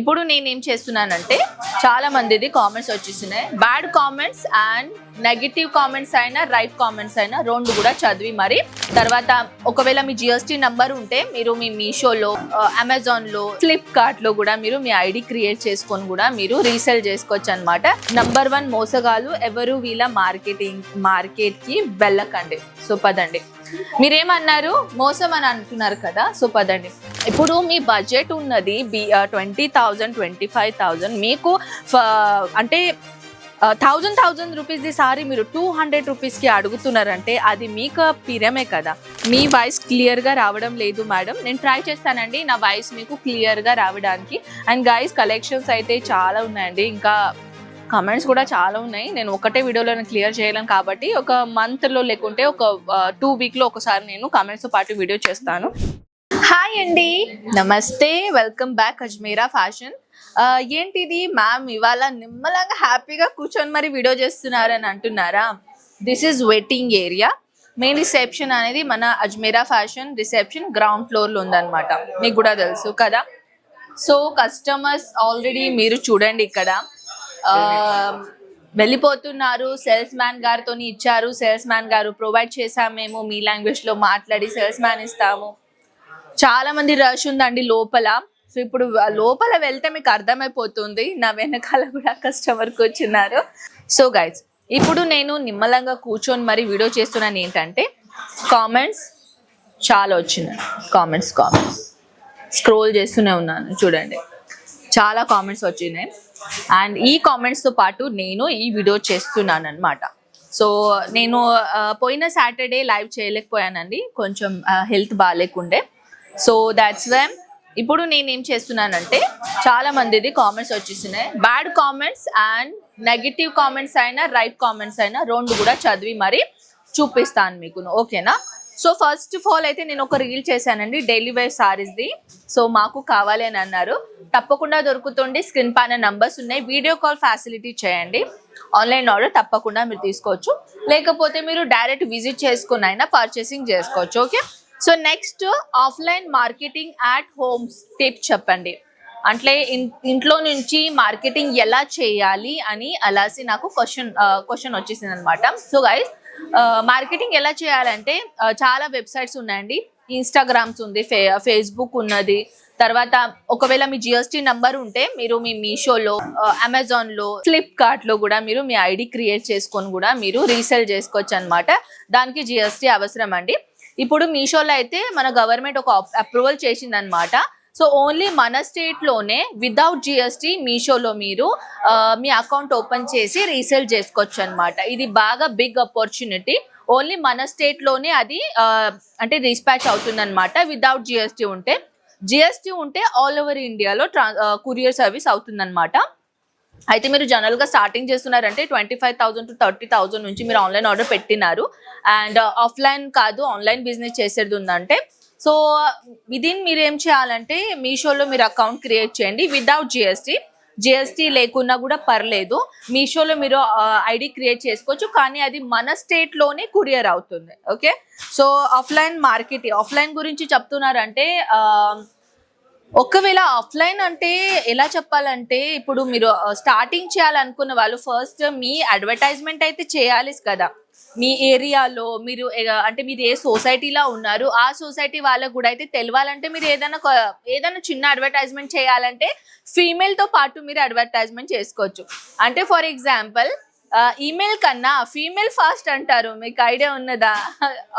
ఇప్పుడు నేను ఏం చేస్తున్నానంటే చాలా మందిది కామెంట్స్ వచ్చేసినాయి. Bad comments and negative comments అయినా రైట్ కామెంట్స్ అయినా రెండు కూడా చదివి మరి తర్వాత ఒకవేళ మీ జిఎస్టీ నంబర్ ఉంటే మీరు మీ మీషోలో అమెజాన్లో ఫ్లిప్కార్ట్లో కూడా మీరు మీ ఐడి క్రియేట్ చేసుకొని కూడా మీరు రీసేల్ చేసుకోవచ్చు అనమాట నంబర్ వన్ మోసగాలు ఎవరు వీళ్ళ మార్కెటింగ్ మార్కెట్కి వెళ్ళకండి. సో పదండి. మీరేమన్నారు? మోసం అని అంటున్నారు కదా సో పదండి. ఇప్పుడు మీ బడ్జెట్ ఉన్నది B twenty thousand twenty five thousand మీకు అంటే థౌజండ్ థౌజండ్ రూపీస్ది సారీ మీరు టూ హండ్రెడ్ రూపీస్కి అడుగుతున్నారంటే అది మీకు పిరమే కదా. మీ వాయిస్ క్లియర్గా రావడం లేదు మేడం. నేను ట్రై చేస్తానండి నా వాయిస్ మీకు క్లియర్గా రావడానికి. అండ్ గైస్ కలెక్షన్స్ అయితే చాలా ఉన్నాయండి. ఇంకా కమెంట్స్ కూడా చాలా ఉన్నాయి. నేను ఒకటే వీడియోలో క్లియర్ చేయలేను కాబట్టి ఒక మంత్లో లేకుంటే ఒక టూ వీక్లో ఒకసారి నేను కమెంట్స్తో పాటు వీడియో చేస్తాను. హాయ్ అండి. నమస్తే. వెల్కమ్ బ్యాక్ అజ్మీరా ఫ్యాషన్ ఏంటిది? మ్యామ్ ఇవాళ నిమ్మలంగా హ్యాపీగా కూర్చొని మరి వీడియో చేస్తున్నారని అంటున్నారా? This is waiting area main reception అనేది మన అజ్మీరా ఫ్యాషన్ రిసెప్షన్ గ్రౌండ్ ఫ్లోర్లో ఉందన్నమాట. మీకు కూడా తెలుసు కదా? సో కస్టమర్స్ ఆల్రెడీ మీరు చూడండి ఇక్కడ. వెళ్ళిపోతున్నారు. సేల్స్ మ్యాన్ గారితో ఇచ్చారు. సేల్స్ మ్యాన్ గారు ప్రొవైడ్ చేసాం మేము. మీ లాంగ్వేజ్లో మాట్లాడి సేల్స్ మ్యాన్ ఇస్తాము. చాలా మంది రష్ ఉందండి లోపల. సో ఇప్పుడు లోపల వెళ్తే మీకు అర్థమైపోతుంది. నా వెనకాల కూడా కస్టమర్ కూర్చున్నారు సో గైస్ ఇప్పుడు నేను నిమ్మలంగా కూర్చొని మరి వీడియో చేస్తున్నాను ఏంటంటే కామెంట్స్ చాలా వచ్చినాయి. కామెంట్స్ కామెంట్స్ స్క్రోల్ చేస్తూనే ఉన్నాను. చూడండి. చాలా కామెంట్స్ వచ్చినాయి. అండ్ ఈ కామెంట్స్తో పాటు నేను ఈ వీడియో చేస్తున్నాను అనమాట సో నేను పోయిన సాటర్డే లైవ్ చేయలేకపోయానండి. కొంచెం హెల్త్ బాగాలేకుండే సో దాట్స్ వై ఇప్పుడు నేనేం చేస్తున్నానంటే చాలా మందిది కామెంట్స్ వచ్చేసినాయి bad comments and negative comments అయినా రైట్ కామెంట్స్ అయినా రెండు కూడా చదివి మరి చూపిస్తాను మీకు ఓకేనా సో ఫస్ట్ ఆఫ్ ఆల్ అయితే నేను ఒక రీల్ చేశానండి. డైలీ వేర్ సారీస్ది సో మాకు కావాలి అని అన్నారు. తప్పకుండా దొరుకుతుంది స్క్రీన్ పైన నంబర్స్ ఉన్నాయి. వీడియో కాల్ ఫెసిలిటీ చేయండి. ఆన్లైన్ ఆర్డర్ తప్పకుండా మీరు తీసుకోవచ్చు. లేకపోతే మీరు డైరెక్ట్ విజిట్ చేసుకుని అయినా పర్చేసింగ్ చేసుకోవచ్చు. Okay so next offline marketing at homes tip చెప్పండి. అంటే ఇంట్లో నుంచి మార్కెటింగ్ ఎలా చేయాలి అని అలాసి నాకు క్వశ్చన్ క్వశ్చన్ వచ్చేసింది అనమాట సో గైస్ మార్కెటింగ్ ఎలా చేయాలంటే చాలా వెబ్సైట్స్ ఉన్నాయండి. ఇన్స్టాగ్రామ్స్ ఉంది ఫే ఫేస్బుక్ ఉన్నది. తర్వాత ఒకవేళ మీ జిఎస్టీ నంబర్ ఉంటే మీరు మీ మీషోలో అమెజాన్లో ఫ్లిప్కార్ట్లో కూడా మీరు మీ ఐడి క్రియేట్ చేసుకొని కూడా మీరు రీసేల్ చేసుకోవచ్చు అనమాట దానికి జిఎస్టీ అవసరం అండి ఇప్పుడు మీషోలో అయితే మన గవర్నమెంట్ ఒక అప్రూవల్ చేసిందనమాట సో ఓన్లీ మన స్టేట్లోనే వితౌట్ జిఎస్టీ మీషోలో మీరు మీ అకౌంట్ ఓపెన్ చేసి రీసేల్ చేసుకోవచ్చు అనమాట ఇది బాగా బిగ్ ఆపర్చునిటీ ఓన్లీ మన స్టేట్లోనే అది అంటే డిస్పాచ్ అవుతుందన్నమాట. వితౌట్ జిఎస్టీ ఉంటే. జిఎస్టీ ఉంటే ఆల్ ఓవర్ ఇండియాలో ట్రా కురియర్ సర్వీస్ అవుతుందన్నమాట. అయితే మీరు జనరల్గా స్టార్టింగ్ చేస్తున్నారంటే twenty five thousand to thirty thousand నుంచి మీరు ఆన్లైన్ ఆర్డర్ పెట్టినారు. అండ్ ఆఫ్లైన్ కాదు ఆన్లైన్ బిజినెస్ చేసేది ఉందంటే సో విదిన్ మీరు ఏం చేయాలంటే మీషోలో మీరు అకౌంట్ క్రియేట్ చేయండి వితౌట్ జిఎస్టీ జిఎస్టీ లేకున్నా కూడా పర్లేదు. మీషోలో మీరు ఐడి క్రియేట్ చేసుకోవచ్చు కానీ అది మన స్టేట్లోనే కురియర్ అవుతుంది. Okay so offline market offline గురించి చెప్తున్నారంటే ఒకవేళ ఆఫ్లైన్ అంటే ఎలా చెప్పాలంటే ఇప్పుడు మీరు స్టార్టింగ్ చేయాలనుకున్న వాళ్ళు ఫస్ట్ మీ అడ్వర్టైజ్మెంట్ అయితే చేయాలి కదా. మీ ఏరియాలో మీరు అంటే మీరు ఏ సొసైటీలో ఉన్నారు ఆ సొసైటీ వాళ్ళకు కూడా అయితే తెలవాలంటే మీరు ఏదైనా ఏదైనా చిన్న అడ్వర్టైజ్మెంట్ చేయాలంటే ఫీమేల్తో పాటు మీరు అడ్వర్టైజ్మెంట్ చేసుకోవచ్చు. అంటే ఫర్ ఎగ్జాంపుల్ ఈమెయిల్ కన్నా ఫీమేల్ ఫాస్ట్ అంటారు. మీకు ఐడియా ఉన్నదా?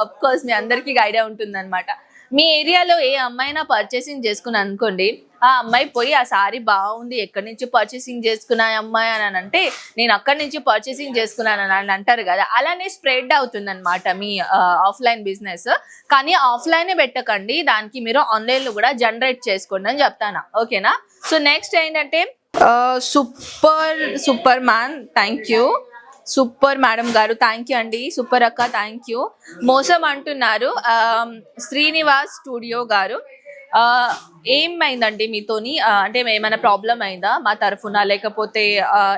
అఫ్ కోర్స్ మీ అందరికీ ఐడియా ఉంటుందన్నమాట. మీ ఏరియాలో ఏ అమ్మాయినా పర్చేసింగ్ చేసుకుని అనుకోండి ఆ అమ్మాయి పోయి ఆ సారీ బాగుంది ఎక్కడి నుంచి పర్చేసింగ్ చేసుకున్నా అమ్మాయి అని అంటే నేను అక్కడి నుంచి పర్చేసింగ్ చేసుకున్నాను అని అంటారు కదా అలానే స్ప్రెడ్ అవుతుంది అనమాట మీ ఆఫ్లైన్ బిజినెస్ కానీ ఆఫ్లైనే పెట్టకండి దానికి మీరు ఆన్లైన్లో కూడా జనరేట్ చేసుకోండి అని చెప్తాను. ఓకేనా సో నెక్స్ట్ ఏంటంటే super super man thank you super madam గారు థ్యాంక్ యూ అండి. సూపర్ అక్క థ్యాంక్ యూ మోసం అంటున్నారు శ్రీనివాస్ స్టూడియో గారు. ఏమైందండి మీతోని? అంటే ఏమైనా ప్రాబ్లం అయిందా మా తరఫున? లేకపోతే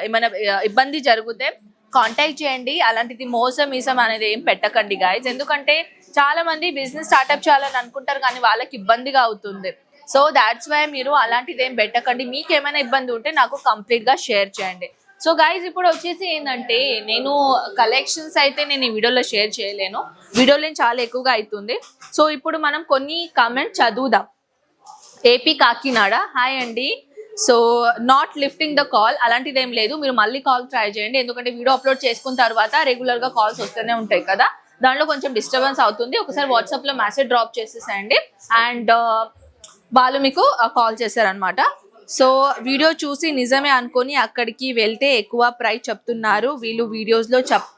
ఏమైనా ఇబ్బంది జరిగితే కాంటాక్ట్ చేయండి. అలాంటిది మోసం ఈసం అనేది ఏం పెట్టకండి గాయస్ ఎందుకంటే చాలా మంది బిజినెస్ స్టార్ట్అప్ చేయాలని అనుకుంటారు కానీ వాళ్ళకి ఇబ్బందిగా అవుతుంది. సో దాట్స్ వై మీరు అలాంటిది ఏం పెట్టకండి. మీకు ఏమైనా ఇబ్బంది ఉంటే నాకు కంప్లీట్గా షేర్ చేయండి. సో గాయస్ ఇప్పుడు వచ్చేసి ఏంటంటే నేను కలెక్షన్స్ అయితే నేను ఈ వీడియోలో షేర్ చేయలేను. వీడియోలో చాలా ఎక్కువగా అవుతుంది. సో ఇప్పుడు మనం కొన్ని కామెంట్ చదువుదాం. ఏపీ కాకినాడ హాయ్ అండి so not lifting the call అలాంటిది ఏం లేదు. మీరు మళ్ళీ కాల్ ట్రై చేయండి. ఎందుకంటే వీడియో అప్లోడ్ చేసుకున్న తర్వాత రెగ్యులర్గా కాల్స్ వస్తూనే ఉంటాయి కదా. దాంట్లో కొంచెం డిస్టర్బెన్స్ అవుతుంది. ఒకసారి వాట్సాప్లో మెసేజ్ డ్రాప్ చేసేసేయండి. అండ్ uh, వాళ్ళు మీకు uh, కాల్ చేశారనమాట సో వీడియో చూసి నిజమే అనుకొని అక్కడికి వెళ్తే ఎక్కువ ప్రైస్ చెప్తున్నారు. వీళ్ళు వీడియోస్లో చెప్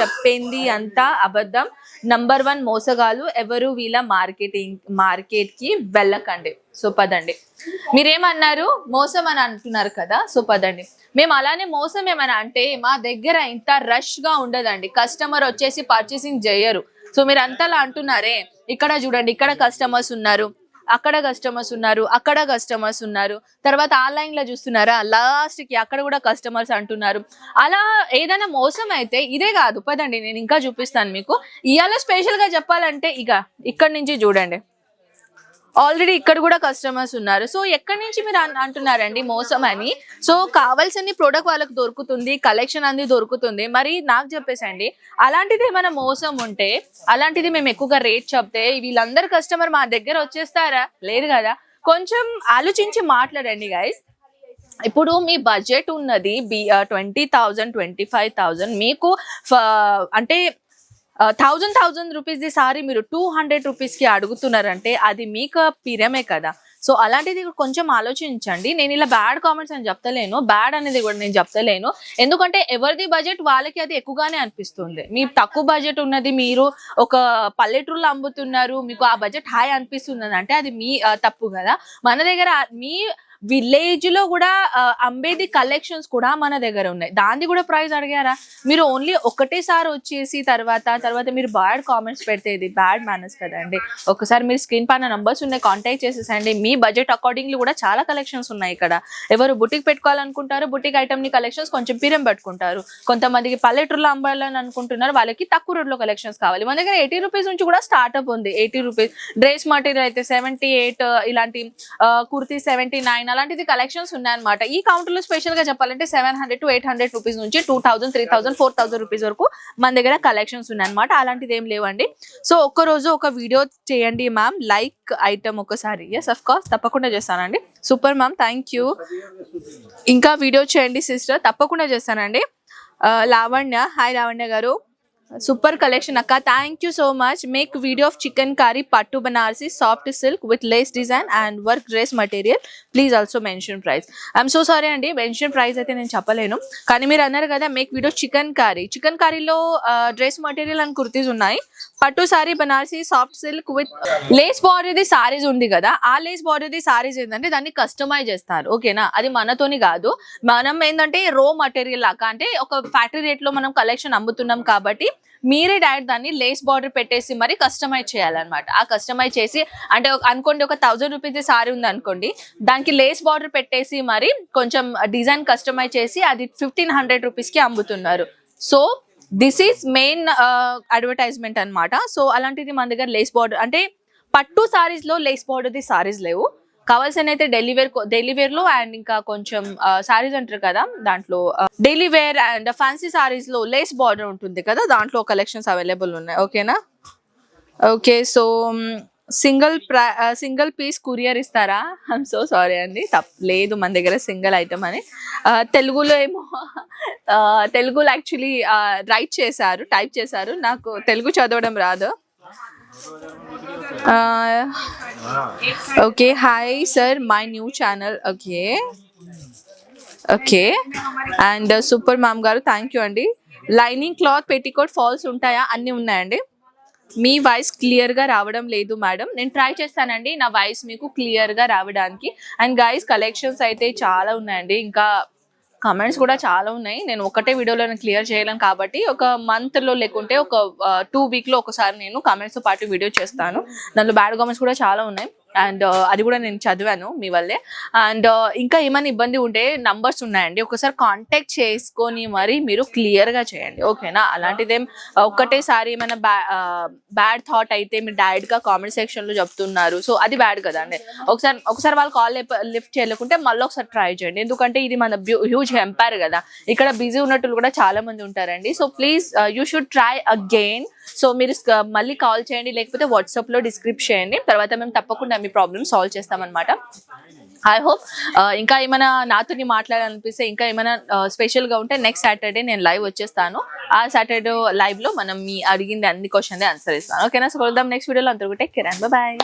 చెప్పింది అంతా అబద్ధం. నంబర్ వన్ మోసగాలు ఎవరు వీళ్ళ మార్కెటింగ్ మార్కెట్కి వెళ్ళకండి. సో పదండి. మీరేమన్నారు? మోసం అని అంటున్నారు కదా? సో పదండి. మేము అలానే మోసం ఏమైనా అంటే మా దగ్గర ఇంత రష్గా ఉండదండి. కస్టమర్ వచ్చేసి పర్చేసింగ్ చేయరు. సో మీరు అంతలా అంటున్నారే. ఇక్కడ చూడండి ఇక్కడ కస్టమర్స్ ఉన్నారు. అక్కడ కస్టమర్స్ ఉన్నారు అక్కడ కస్టమర్స్ ఉన్నారు. తర్వాత ఆన్లైన్లో చూస్తున్నారా? లాస్ట్కి అక్కడ కూడా కస్టమర్స్ అంటున్నారు. అలా ఏదైనా మోసం అయితే ఇదే కాదు. పదండి నేను ఇంకా చూపిస్తాను మీకు. ఇవాళ స్పెషల్గా చెప్పాలంటే ఇక ఇక్కడ నుంచి చూడండి. ఆల్రెడీ ఇక్కడ కూడా కస్టమర్స్ ఉన్నారు. సో ఎక్కడి నుంచి మీరు అంటున్నారండి మోసం అని? సో కావాల్సిన ప్రోడక్ట్ వాళ్ళకి దొరుకుతుంది కలెక్షన్ అనేది దొరుకుతుంది. మరి నాకు చెప్పేసండి అలాంటిది ఏమైనా మోసం ఉంటే అలాంటిది మేము ఎక్కువగా రేట్ చెప్తే వీళ్ళందరు కస్టమర్ మా దగ్గర వచ్చేస్తారా? లేదు కదా? కొంచెం ఆలోచించి మాట్లాడండి గైస్ ఇప్పుడు మీ బడ్జెట్ ఉన్నది B twenty thousand twenty five thousand మీకు ఫ- అంటే థౌజండ్ థౌజండ్ రూపీస్ది సారీ మీరు టూ హండ్రెడ్ రూపీస్కి అడుగుతున్నారంటే అది మీకు పిరమే కదా. సో అలాంటిది కొంచెం ఆలోచించండి. నేను ఇలా బ్యాడ్ కామెంట్స్ అని చెప్తలేను. బ్యాడ్ అనేది కూడా నేను చెప్తలేను. ఎందుకంటే ఎవరిది బడ్జెట్ వాళ్ళకి అది ఎక్కువగానే అనిపిస్తుంది. మీ తక్కువ బడ్జెట్ ఉన్నది మీరు ఒక పల్లెటూరులో అమ్ముతున్నారు మీకు ఆ బడ్జెట్ హాయ్ అనిపిస్తుంది అంటే అది మీ uh, తప్పు కదా. మన దగ్గర మీ విలేజ్లో కూడా అంబేది కలెక్షన్స్ కూడా మన దగ్గర ఉన్నాయి. దాన్ని కూడా ప్రైస్ అడిగారా? మీరు ఓన్లీ ఒకటేసారి వచ్చేసి తర్వాత తర్వాత మీరు బ్యాడ్ కామెంట్స్ పెడితే ఇది బ్యాడ్ మేనర్స్ కదండి. ఒకసారి మీరు స్క్రీన్ పైన నంబర్స్ ఉన్నాయి కాంటాక్ట్ చేసేసండి. మీ బడ్జెట్ అకార్డింగ్లీ కూడా చాలా కలెక్షన్స్ ఉన్నాయి ఇక్కడ. ఎవరు బుటిక్ పెట్టుకోవాలనుకుంటారు బుటిక్ ఐటమ్ని కలెక్షన్స్ కొంచెం పీరం పెట్టుకుంటారు. కొంతమందికి పల్లెటూరులో అమ్మాలని అనుకుంటున్నారు వాళ్ళకి తక్కువ రేట్లో కలెక్షన్స్ కావాలి. మన దగ్గర ఎయిటీ రూపీస్ నుంచి కూడా స్టార్ట్అప్ ఉంది. ఎయిటీ రూపీస్ డ్రెస్ మటీరియల్ అయితే సెవెంటీ ఎయిట్ ఇలాంటి కుర్తీ సెవెంటీ నైన్ అలాంటిది కలెక్షన్స్ ఉన్నాయన్నమాట. ఈ కౌంటర్లో స్పెషల్గా చెప్పాలంటే seven hundred to eight hundred rupees నుంచి two thousand three thousand four thousand rupees వరకు మన దగ్గర కలెక్షన్స్ ఉన్నాయన్నమాట. అలాంటిది ఏం లేవండి. సో ఒక్క రోజు ఒక వీడియో చేయండి మ్యామ్ లైక్ ఐటమ్ ఒకసారి. ఎస్ అఫ్ కోర్స్ తప్పకుండా చేస్తానండి. సూపర్ మ్యామ్ థ్యాంక్ యూ ఇంకా వీడియో చేయండి సిస్టర్ తప్పకుండా చేస్తానండి. Uh, లావణ్య. హాయ్ లావణ్య గారు. సూపర్ కలెక్షన్ అక్క. Thank you so much make video of chikankari పట్టు Banarasi soft silk with lace design and work dress material please also mention price I'm so sorry అండి mention price అయితే నేను చెప్పలేను. కానీ మీరు అన్నారు కదా మేక్ వీడియో చికెన్ కర్రీ చికెన్ కర్రీలో డ్రెస్ మటీరియల్ అండ్ కుర్తీస్ ఉన్నాయి. పట్టు sari Banarasi soft silk with lace బార్డర్ది saris ఉంది కదా. ఆ లేస్ బార్డర్ది సారీస్ ఏంటంటే దాన్ని కస్టమైజ్ చేస్తారు. ఓకేనా? అది మనతోని కాదు. మనం ఏంటంటే రో మటీరియల్ లాగా అంటే ఒక ఫ్యాక్టరీ రేట్లో మనం కలెక్షన్ అమ్ముతున్నాం కాబట్టి మీరే డైరెక్ట్ దాన్ని లేస్ బార్డర్ పెట్టేసి మరి కస్టమైజ్ చేయాలన్నమాట. ఆ కస్టమైజ్ చేసి అంటే అనుకోండి ఒక థౌజండ్ రూపీస్ సారీ ఉంది అనుకోండి దానికి లేస్ బార్డర్ పెట్టేసి మరి కొంచెం డిజైన్ కస్టమైజ్ చేసి అది ఫిఫ్టీన్ హండ్రెడ్ రూపీస్కి అమ్ముతున్నారు. So this is main advertisement అన్నమాట. సో అలాంటిది మన దగ్గర లేస్ బార్డర్ అంటే పట్టు సారీస్లో లేస్ బార్డర్ది సారీస్ లేవు. కావాల్సిన అయితే డైలీ వేర్ డైలీ వేర్లో అండ్ ఇంకా కొంచెం సారీస్ అంటారు కదా దాంట్లో డైలీ వేర్ అండ్ ఫ్యాన్సీ సారీస్లో లేస్ బార్డర్ ఉంటుంది కదా దాంట్లో కలెక్షన్స్ అవైలబుల్ ఉన్నాయి. ఓకేనా ఓకే సో సింగిల్ ప్రా సింగిల్ పీస్ కురియర్ ఇస్తారా? ఐమ్ సో సారీ అండి. తప్ లేదు మన దగ్గర సింగిల్ ఐటమ్ అని. తెలుగులో ఏమో తెలుగులో యాక్చువల్లీ రైట్ చేశారు టైప్ చేశారు. నాకు తెలుగు చదవడం రాదు. Okay hi sir my new channel okay okay and super ma'am గారు థ్యాంక్ యూ అండి. లైనింగ్ క్లాత్ పెట్టికోట్ ఫాల్స్ ఉంటాయా? అన్నీ ఉన్నాయండి. మీ వాయిస్ క్లియర్గా రావడం లేదు మేడం నేను ట్రై చేస్తానండి నా వాయిస్ మీకు క్లియర్గా రావడానికి. అండ్ గైస్ కలెక్షన్స్ అయితే చాలా ఉన్నాయండి. ఇంకా కమెంట్స్ కూడా చాలా ఉన్నాయి. నేను ఒకటే వీడియోలో క్లియర్ చేయలేను కాబట్టి ఒక మంత్లో లేకుంటే ఒక టూ వీక్లో ఒకసారి నేను కమెంట్స్తో పాటు వీడియో చేస్తాను. దాంట్లో బ్యాడ్ కామెంట్స్ కూడా చాలా ఉన్నాయి. అండ్ అది కూడా నేను చదివాను మీ వల్లే. అండ్ ఇంకా ఏమైనా ఇబ్బంది ఉంటే నంబర్స్ ఉన్నాయండి. ఒకసారి కాంటాక్ట్ చేసుకొని మరి మీరు క్లియర్గా చేయండి. ఓకేనా? అలాంటిదేం ఒక్కటేసారి ఏమైనా బ్యా బ్యాడ్ థాట్ అయితే మీరు డైరెక్ట్గా కామెంట్ సెక్షన్లో చెప్తున్నారు. సో అది బ్యాడ్ కదండి ఒకసారి ఒకసారి వాళ్ళు కాల్ లిఫ్ట్ చేయలేకుంటే మళ్ళీ ఒకసారి ట్రై చేయండి. ఎందుకంటే ఇది మన హ్యూజ్ ఎంపైర్ కదా. ఇక్కడ బిజీ ఉన్నట్టు కూడా చాలా మంది ఉంటారండి. So please you should try again. So మీరు మళ్ళీ కాల్ చేయండి లేకపోతే వాట్సాప్లో డిస్క్రిప్ చేయండి. తర్వాత మేము తప్పకుండా మీ ప్రాబ్లమ్ సాల్వ్ చేస్తామన్నమాట. ఐ హోప్ ఇంకా ఏమైనా నాతోని మాట్లాడాలనిపిస్తే ఇంకా ఏమైనా స్పెషల్గా ఉంటే నెక్స్ట్ సాటర్డే నేను లైవ్ వచ్చేస్తాను. ఆ సాటర్డే లైవ్లో మనం మీ అడిగింది అన్ని క్వశ్చన్ ఆన్సర్ ఇస్తాను ఓకేనా సో కలుద్దాం నెక్స్ట్ వీడియోలో అందరూ టేక్ కేర్ అండ్ బాయ్